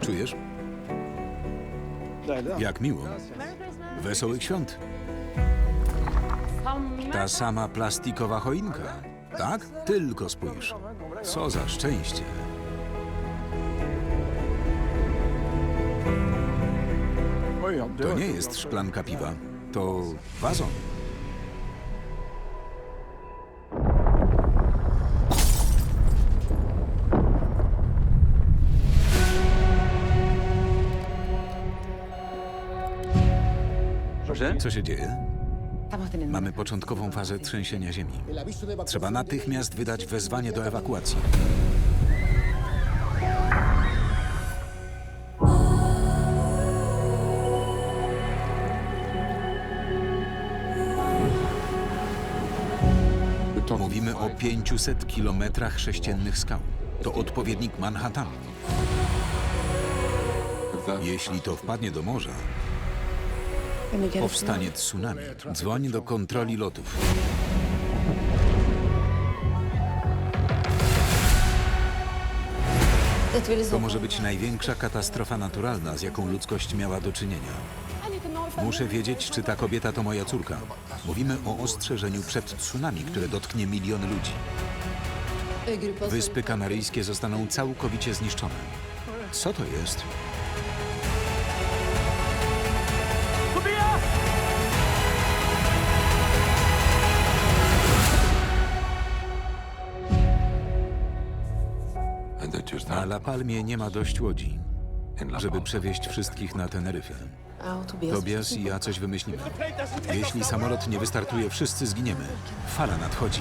Czujesz? Jak miło. Wesołych świąt. Ta sama plastikowa choinka. Tak? Tylko spójrz. Co za szczęście. To nie jest szklanka piwa. To wazon. Co się dzieje? Mamy początkową fazę trzęsienia ziemi. Trzeba natychmiast wydać wezwanie do ewakuacji. Mówimy o 500 kilometrach sześciennych skał. To odpowiednik Manhattanu. Jeśli to wpadnie do morza, powstanie tsunami. Dzwoń do kontroli lotów. To może być największa katastrofa naturalna, z jaką ludzkość miała do czynienia. Muszę wiedzieć, czy ta kobieta to moja córka. Mówimy o ostrzeżeniu przed tsunami, które dotknie miliony ludzi. Wyspy Kanaryjskie zostaną całkowicie zniszczone. Co to jest? Na La Palmie nie ma dość łodzi, żeby przewieźć wszystkich na Teneryfę. Tobias i ja coś wymyślimy. Jeśli samolot nie wystartuje, wszyscy zginiemy. Fala nadchodzi.